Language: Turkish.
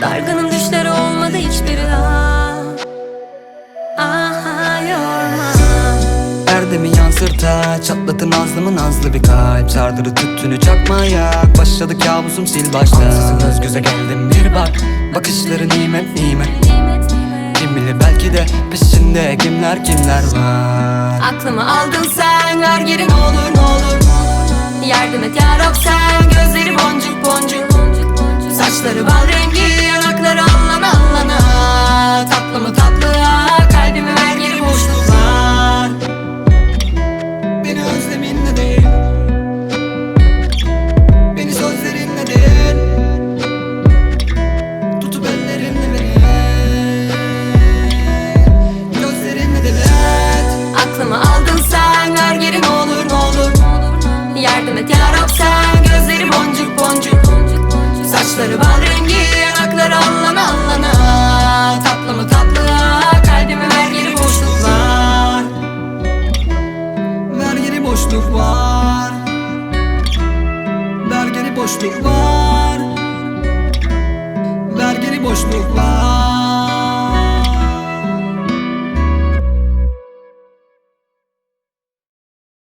Dargınım düşleri olmadı hiçbiri ah. Aha yorma. Erdemi yansırta Çatlatın nazlımı nazlı bir kalp. Sardırı tüttünü çakmaya Başladı kabusum sil başta. Ansızın göz göze geldim bir bak. Bakışları Nimet nimet. Kim bilir belki de peşinde kimler kimler var. Aklımı aldın sen ver geri ne olur ne olur. Yardım et yarab sen Saçları bal rengi yanakları allana allana. Tatlı mı tatlı kalbimi ver geri boşluk var Vergili boşluk var Vergili boşluk var Vergili boşluk var